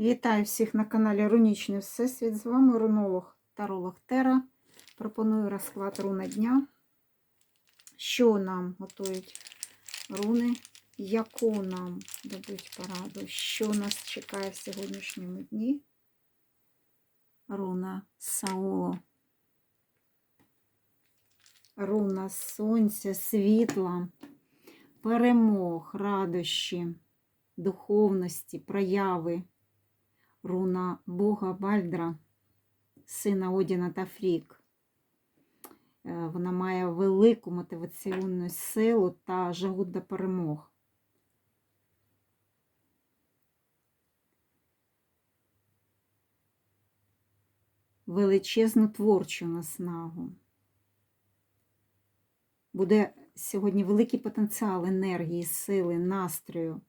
Вітаю всіх на каналі Рунічний Всесвіт. З вами рунолог Таролог Тера. Пропоную розклад руна дня. Що нам готують руни? Яку нам дадуть пораду? Що нас чекає в сьогоднішньому дні? Руна Сауло. Руна сонця, світла, перемог, радощі, духовності, прояви руна Бога Бальдра, сина Одіна та Фрік. Е, Вона має велику мотиваційну силу та жагу до перемог. Величезну творчу наснагу. Буде сьогодні великий потенціал енергії, сили, настрою,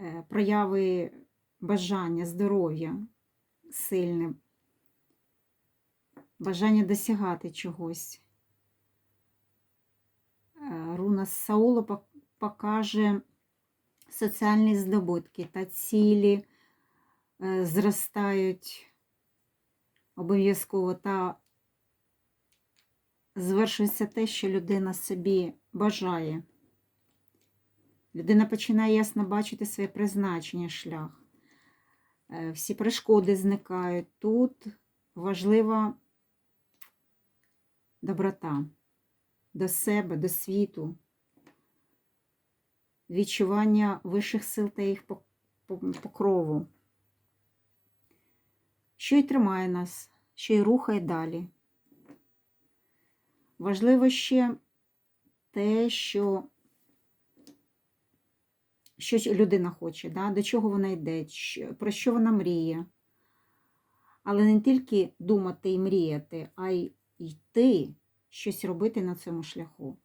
е, прояви бажання, здоров'я сильне, бажання досягати чогось. Е, Руна Саула покаже соціальні здобутки та цілі е, зростають обов'язково та звершується те, що людина собі бажає. Людина починає ясно бачити своє призначення, шлях. Е, Всі перешкоди зникають. Тут важлива доброта до себе, до світу, відчування вищих сил та їх покрову. Що й тримає нас, що й рухає далі. Важливо ще те, що що людина хоче, да? до чого вона йде, про що вона мріє. Але не тільки думати і мріяти, а й йти, щось робити на цьому шляху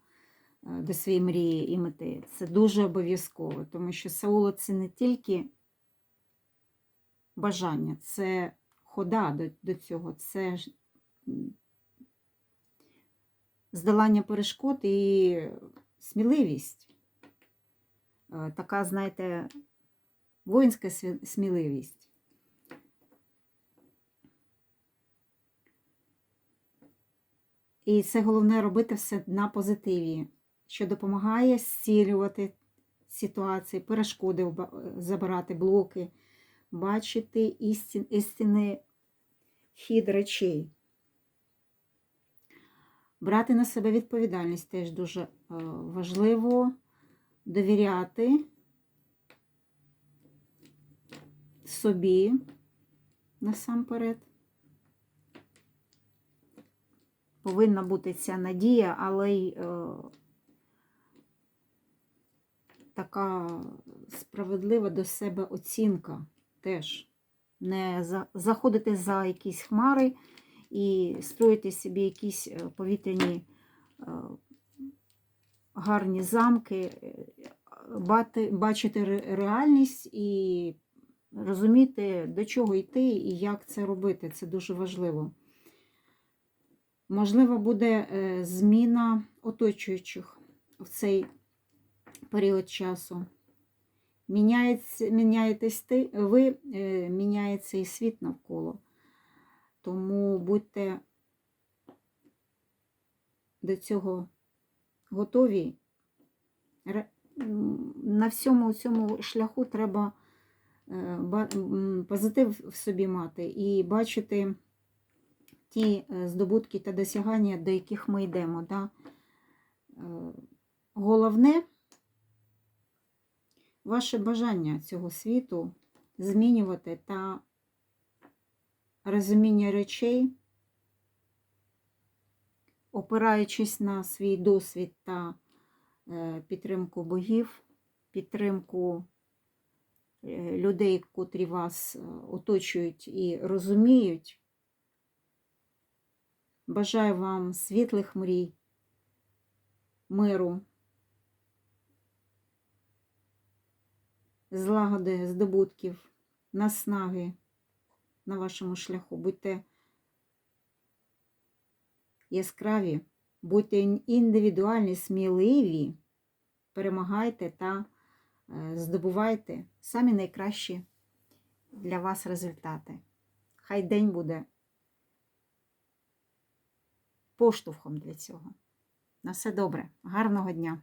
е, до своєї мрії і мети. Це дуже обов'язково, тому що Сауло це не тільки бажання, це хода до, до цього, це здолання перешкод і сміливість. Е, така, знаєте, воїнська сміливість. І це головне робити все на позитиві, що допомагає зцілювати ситуації, перешкоди забирати, блоки, бачити істин, істинний хід речей. Брати на себе відповідальність теж дуже е, важливо довіряти собі насамперед. Повинна бути ця надія, але й е, така справедлива до себе оцінка теж. Не за, заходити за якісь хмари і строїти собі якісь е, повітряні е, гарні замки, бачити реальність і розуміти, до чого йти і як це робити. Це дуже важливо. Можливо, буде е, зміна оточуючих в цей період часу. Міняється, міняєтесь ти, ви, е, міняється і світ навколо. Тому будьте до цього готові. На всьому цьому шляху треба е, позитив в собі мати і бачити ті е, здобутки та досягання, до яких ми йдемо. Да? Е, Головне ваше бажання цього світу змінювати та розуміння речей, опираючись на свій досвід та підтримку богів, підтримку е, людей, котрі вас е, оточують і розуміють. Бажаю вам світлих мрій, миру, злагоди, здобутків, наснаги на вашому шляху. Будьте яскраві, будьте індивідуальні, сміливі, перемагайте та е, здобувайте самі найкращі для вас результати. Хай день буде поштовхом для цього. На все добре, гарного дня!